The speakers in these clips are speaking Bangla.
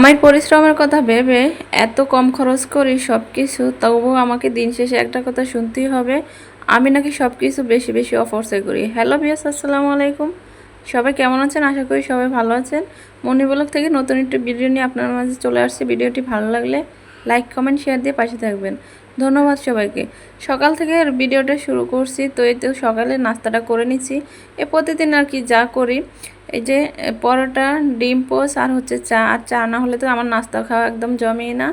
জামাইয়ের পরিশ্রমের কথা ভেবে এত কম খরচ করি সব কিছু তবুও আমাকে দিন শেষে একটা কথা শুনতেই হবে। আমি নাকি সব কিছু বেশি বেশি অফারসে করি। হ্যালো বিয়াস আসসালামু আলাইকুম। সবাই কেমন আছেন? আশা করি সবাই ভালো আছেন। মনিবলক থেকে নতুন একটি ভিডিও নিয়ে আপনার মাঝে চলে আসছে। ভিডিওটি ভালো লাগলে লাইক কমেন্ট শেয়ার দিয়ে পাশে থাকবেন। ধন্যবাদ সবাইকে। সকাল থেকে ভিডিওটা শুরু করছি, তো এই তো সকালে নাস্তাটা করে নিচ্ছি এ প্রতিদিন আর কি যা করি, এই যে পরোটা, ডিম পোস আর হচ্ছে চা। আর চা না হলে তো আমার নাস্তা খাওয়া একদম জমেই না।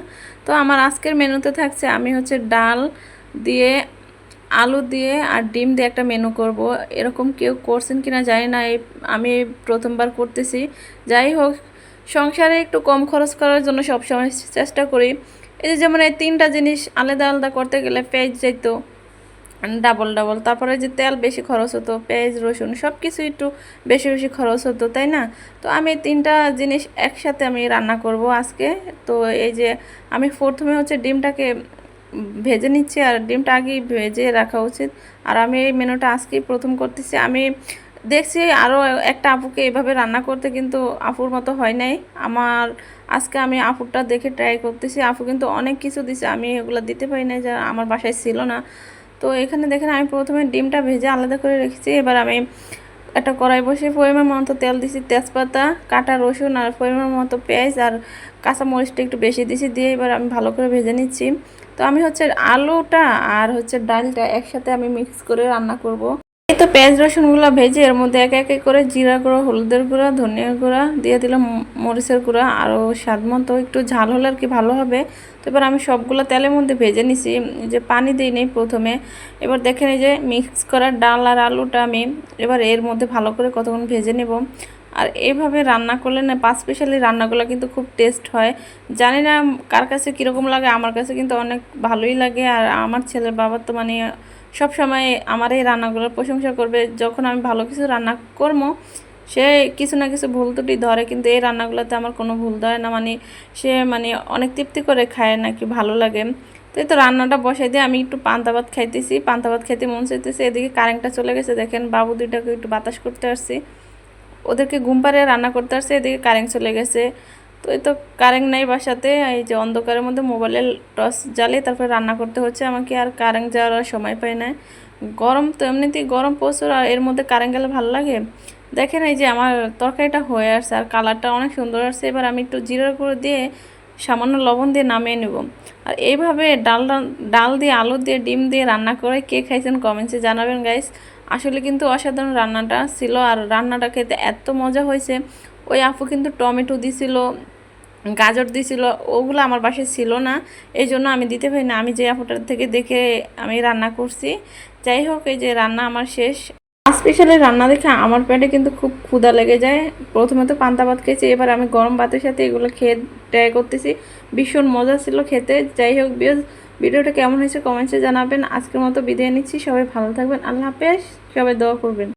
তো আমার আজকের মেনুতে থাকছে, আমি হচ্ছে ডাল দিয়ে, আলু দিয়ে আর ডিম দিয়ে একটা মেনু করব। এরকম কেউ করছেন কিনা জানি না, এই আমি প্রথমবার করতেছি। যাই হোক সংসারে একটু কম খরচ করার জন্য সবসময় চেষ্টা করি। এই যে যেমন এই তিনটা জিনিস আলাদা আলাদা করতে গেলে পেঁয়াজ যেত ডাবল ডাবল তারপরে যে তেল বেশি খরচ হতো, পেঁয়াজ, রসুন সব কিছু একটু বেশি বেশি খরচ হতো, তাই না? তো আমি তিনটা জিনিস একসাথে আমি রান্না করব আজকে। তো এই যে আমি প্রথমে হচ্ছে ডিমটাকে ভেজে নিচ্ছি, আর ডিমটা আগেই ভেজে রাখা উচিত। আর আমি এই মেনুটা আজকেই প্রথম করতেছি। আমি দেখছি আরও একটা আপুকে এভাবে রান্না করতে কিন্তু আপুর মতো হয় নাই। আমার আজকে আমি আপুরটা দেখে ট্রাই করতেছি। আপু কিন্তু অনেক কিছু দিছে, আমি এগুলো দিতে পারি না যা আমার বাসায় ছিল না। তো এখানে দেখেন আমি প্রথমে ডিমটা ভেজে আলাদা করে রেখেছি। এবার আমি একটা কড়াই বসে পরিমাণ মতো তেল দিছি, তেজপাতা, কাটা রসুন আর পরিমাণ মতো পেঁয়াজ আর কাঁচা মরিচটা একটু বেশি দিছি, দিয়ে এবার আমি ভালো করে ভেজে নিচ্ছি। তো আমি হচ্ছে আলুটা আর হচ্ছে ডালটা একসাথে আমি মিক্স করে রান্না করব। পেঁয়াজ রসুনগুলো ভেজে এর মধ্যে এক এক করে জিরা গুঁড়ো, হলুদের গুঁড়া ধনিয়ার গুঁড়া দিয়ে দিলাম মরিচের গুঁড়া আরও স্বাদ মতো একটু ঝাল হলে আর কি ভালো হবে। তো এবার আমি সবগুলো তেলের মধ্যে ভেজে নিছি যে পানি দিই নেই প্রথমে। এবার দেখেন এই যে মিক্স করা ডাল আর আলুটা আমি এবার এর মধ্যে ভালো করে কতক্ষণ ভেজে নেব। আর এইভাবে রান্না করলে না পাঁচ স্পেশালি রান্নাগুলো কিন্তু খুব টেস্ট হয়। জানি না কার কাছে কীরকম লাগে, আমার কাছে কিন্তু অনেক ভালোই লাগে। আর আমার ছেলের বাবার তো মানে সব সময় আমার এই রান্নাগুলোর প্রশংসা করবে। যখন আমি ভালো কিছু রান্না করব, সে কিছু না কিছু ভুল ত্রুটি ধরে, কিন্তু এই রান্নাগুলোতে আমার কোনো ভুল ধরে না। মানে সে মানে অনেক তৃপ্তি করে খায় নাকি ভালো লাগে। তো তো রান্নাটা বসাই দিয়ে আমি একটু পান্তা ভাত খাইতেছি। পান্তা ভাত খেতে মন চাইতেছে, এদিকে কারেন্টটা চলে গেছে, দেখেন বাবু দুইটাকে একটু বাতাস করতে আসছি। ওদেরকে ঘুম পাড়িয়ে রান্না করতে আসছে, এদিকে কারেন্ট চলে গেছে। তো এই তো কারেন্ট নাই বাসাতে, এই যে অন্ধকারের মধ্যে মোবাইলের টর্চ জ্বালিয়ে তারপরে রান্না করতে হচ্ছে। আমাকে আর কারেন্ট যাওয়ার আর সময় পাই না। গরম তো এমনিতেই গরম প্রচুর, আর এর মধ্যে কারেন্ট গেলে ভালো লাগে। দেখেন এই যে আমার তরকারিটা হয়ে আসছে আর কালারটা অনেক সুন্দর আসছে। এবার আমি একটু জিরার গুঁড়ো দিয়ে সামান্য লবণ দিয়ে নামিয়ে নেব। আর এইভাবে ডাল ডাল দিয়ে আলু দিয়ে ডিম দিয়ে রান্না করে কে খাইছেন কমেন্টসে জানাবেন গাইস আসলে কিন্তু অসাধারণ রান্নাটা ছিল, আর রান্নাটা খেতে এত মজা হয়েছে। ওই আপু কিন্তু টমেটো দিছিল, গাজর দিছিল, ওগুলো আমার বাসায় ছিল না। এই জন্য আমি দিতে পারি না। আমি যে আপুটার থেকে দেখে আমি রান্না করছি। যাই হোক, এই যে রান্না আমার শেষ। স্পেশালি রান্না দেখে আমার পেটে কিন্তু খুব ক্ষুধা লেগে যায়। প্রথমে তো পান্তা ভাত খেয়েছি, এবার আমি গরম ভাতের সাথে এগুলো খেয়ে ট্রাই করতেছি। ভীষণ মজা ছিল খেতে। যাই হোক ভিডিওটা কেমন হয়েছে কমেন্টসে জানাবেন। আজকের মতো বিদায় নিচ্ছি। সবাই ভালো থাকবেন। আল্লাহ হাফেজ। সবাই দোয়া করবেন।